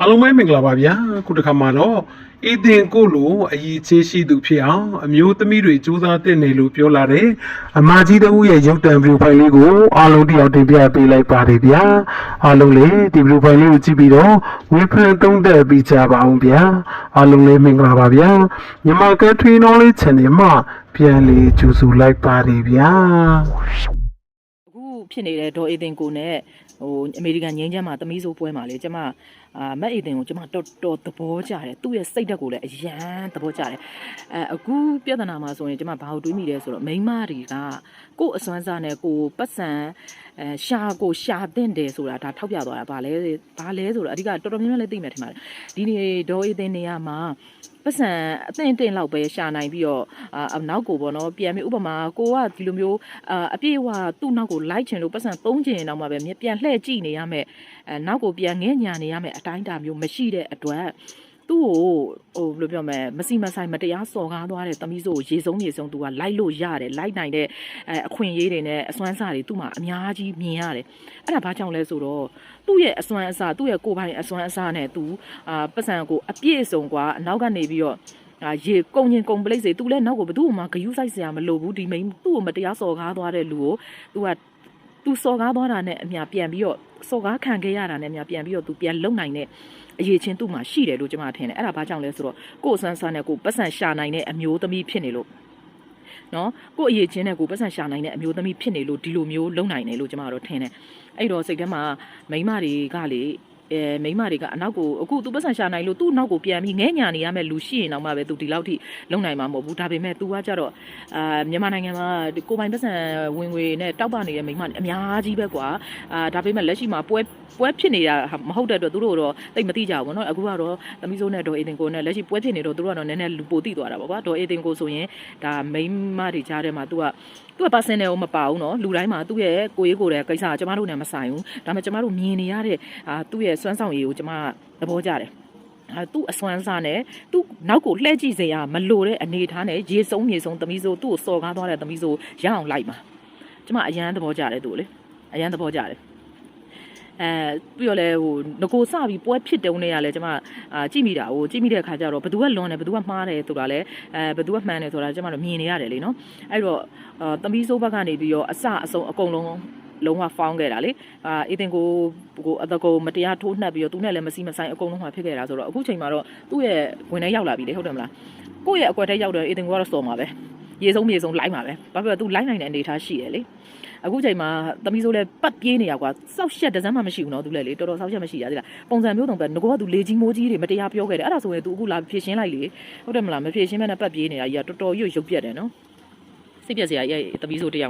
အားလုံးပဲမင်္ဂလာပါဗျာခုတစ်ခါမှာတော့အေးတင်ကိုလိုအရေးချင်းရှိသူဖြစ်အောင်အမျိုးသမီးတွေစူးစမ်းတင်နေလို့ပြောလာတယ်အမကြီးတဦးရဲ့ရုပ်တံဗီဒီယိုဖိုင်လေးကိုအားလုံးတယောက်တင်ပြပေးလိုက်ပါတယ်ဗျာအားလုံးလည်းဒီဗီဒီယိုဖိုင်လေးကိုကြည့်ပြီးတော့ဝေဖန်သုံးသပ်ပြီးကြပါအောင်ဗျာအားလုံးလည်းမင်္ဂလာပါဗျာမြန်မာကထရီနောလေး channel မှာပြန်လေးကြိုဆိုလိုက်ပါတယ်ဗျာအခုဖြစ်နေတဲ့ဒေါ်အေတင်ကိုနဲ့ ဟိုအမေရိကန်ငင်းချမ်းမှာသမီးစိုးပွဲမှာလေကျမအာမက်အေတင်ကိုကျမတော်တော်သဘောကျတယ်သူ့ရဲ့စိတ်ဓာတ်ကိုလည်းအယမ်းသဘောကျတယ်အဲအခုပြဿနာမှာဆိုရင်ကျမဘာလို့တွေးမိလဲဆိုတော့မိန်းမတွေကကို့အစွမ်းစားနဲ့ကိုပတ်စံ အဲရှာကိုရှာတဲ့တယ်ဆိုတာဒါထောက်ပြသွားတာဗာလဲဗာလဲဆိုတော့အဓိကတော်တော်များများလည်းသိမှထင်ပါတယ်ဒီနေ့ဒေါ်အေတင်နေရာမှာပတ်စံအသင့်အတင်လောက်ပဲရှာနိုင်ပြီးတော့အာနောက်ကိုပေါ့နော်ပြန်ပြီးဥပမာကိုကဒီလိုမျိုးအာအပြည့်အဝသူ့နောက်ကိုလိုက်ချင်လို့ပတ်စံသုံးချင်တော့မှပဲမြပြန်လှည့်ကြည့်နေရမယ်အဲနောက်ကိုပြန်ငဲ့ညာနေရမယ်အတိုင်းအတာမျိုးမရှိတဲ့အတွက် သူ့ကိုဟိုဘယ်လိုပြောမလဲမစီမဆိုင်မတရားစော်ကားသွားတဲ့သမီးစိုးကိုရေစုံရေစုံသူကလိုက်လို့ရတယ်လိုက်နိုင်တဲ့အဲအခွင့်အရေးတွေနဲ့အစွမ်းစားတွေသူ့မှာအများကြီးမြင်ရတယ်အဲ့ဒါဘာကြောင့်လဲဆိုတော့သူ့ရဲ့အစွမ်းအစားသူ့ရဲ့ကိုယ်ပိုင်အစွမ်းအစားနဲ့သူအာပတ်စံကိုအပြည့်စုံกว่าအနောက်ကနေပြီးတော့အာရေကုံချင်းကုံပလိစေသူလည်းနောက်ကိုဘသူ့မှာဂယူးဆိုင်စရာမလိုဘူးဒီမိန်သူ့ကိုမတရားစော်ကားသွားတဲ့လူကိုသူကသူစော်ကားသွားတာနဲ့အမြပြန်ပြီးတော့ စော်ကားခံခဲ့ရတာနဲ့အမြပြန်ပြီးတော့ तू ပြန်လုံနိုင်တဲ့အရေးချင်းသူ့မှာရှိတယ်လို့ကျွန်မထင်တယ်အဲ့ဒါဘာကြောင့်လဲဆိုတော့ကိုယ်ဆန်းဆန်းနဲ့ကိုယ်ပတ်စံရှာနိုင်တဲ့အမျိုးသမီးဖြစ်နေလို့နော်ကိုယ့်အရေးချင်းနဲ့ကိုယ်ပတ်စံရှာနိုင်တဲ့အမျိုးသမီးဖြစ်နေလို့ဒီလိုမျိုးလုံနိုင်တယ်လို့ကျွန်မကတော့ထင်တယ်အဲ့တော့စိတ်ထဲမှာမိန်းမတွေကလေ အဲမိန်းမတွေကအနောက်ကိုအခုသူပတ်စံရှာနိုင်လို့သူ့နောက်ကိုပြန်ပြီးငဲညာနေရမယ့်လူရှိရင်တော့မှပဲသူဒီလောက်ထိလုံနိုင်မှာမဟုတ်ဘူးဒါပေမဲ့ तू ကကြတော့အာမြန်မာနိုင်ငံမှာဒီကိုယ်ပိုင်ပတ်စံဝင်ငွေနဲ့တောက်ပနေတဲ့မိန်းမတွေအများကြီးပဲကွာအာဒါပေမဲ့လက်ရှိမှာပွဲပွဲဖြစ်နေတာမဟုတ်တဲ့အတွက်သူတို့တော့တိတ်မသိကြဘူးเนาะအခုကတော့သမီးစိုးနဲ့ဒေါ်အေတင်ကိုနဲ့လက်ရှိပွဲဖြစ်နေတော့သူတို့ကတော့နည်းနည်းလူပိုတိသွားတာပေါ့ကွာဒေါ်အေတင်ကိုဆိုရင်ဒါမိန်းမတွေကြားထဲမှာ तू ကသူကပါစင်တယ်ကိုမပါဘူးเนาะလူတိုင်းမှာသူ့ရဲ့ကိုရေးကိုယ်တဲ့ကိစ္စကကျမတို့နဲ့မဆိုင်ဘူးဒါပေမဲ့ကျမတို့မြင်နေရတဲ့အာသူ့ရဲ့ စွမ်းဆောင်ရည်ကိုကျမသဘောကျတယ်အဲသူ့အစွမ်းစားနဲ့သူ့နောက်ကိုလှည့်ကြည့်စေရမလိုတဲ့အနေအထားနဲ့ရေစုံမြေစုံသမီးစိုးသူ့ကိုစော်ကားသွားတဲ့သမီးစိုးရအောင်လိုက်မှာကျမအရန်သဘောကျတယ်သူ့လေအရန်သဘောကျတယ်အဲပြီးတော့လဲဟိုငကိုစပြီးပွဲဖြစ်တုံးနေရလဲကျမအာကြည့်မိတာဟိုကြည့်မိတဲ့ခါကျတော့ဘသူကလွန်တယ်ဘသူကမှားတယ်ဆိုတာလဲအဲဘသူကမှန်တယ်ဆိုတာကျမတို့မြင်နေရတယ်လေနော်အဲ့တော့အာသမီးစိုးဘက်ကနေပြီးတော့အစအဆုံးအကုန်လုံး လုံးဝဖောင်းခဲ့တာလေအာအေးတင်ကိုကိုအတကိုမတရားထိုးနှက်ပြီးတော့သူနဲ့လည်းမစီမဆိုင်အကုန်လုံးမှဖြစ်ခဲ့တာဆိုတော့အခုချိန်မှာတော့သူ့ရဲ့ဝင်ထဲရောက်လာပြီလေဟုတ်တယ်မလားကိုယ့်ရဲ့အကွက်ထဲရောက်တယ်အေးတင်ကိုကတော့စော်မှာပဲရေဆုံးမြေဆုံးလိုက်မှာပဲဘာဖြစ်လို့ तू လိုက်နိုင်တဲ့အနေအထားရှိတယ်လေအခုချိန်မှာသမီးစိုးလဲပတ်ပြေးနေရကွာစောက်ရှက်တစမ်းမှမရှိဘူးနော်သူလဲလေတော်တော်စောက်ရှက်မရှိရသေးလားပုံစံမျိုးတုံပဲငကောက तू လေကြီးမိုးကြီးတွေမတရားပြောခဲ့တယ်အဲ့ဒါဆိုရင် तू အခုလာဖြည့်ရှင်းလိုက်လေဟုတ်တယ်မလားမဖြည့်ရှင်းမဲ့နဲ့ပတ်ပြေးနေတာကြီးကတော်တော်ရွတ်ရုပ်ပြက်တယ်နော်စိတ်ပြက်စရာကြီးသမီးစိုးတယောက်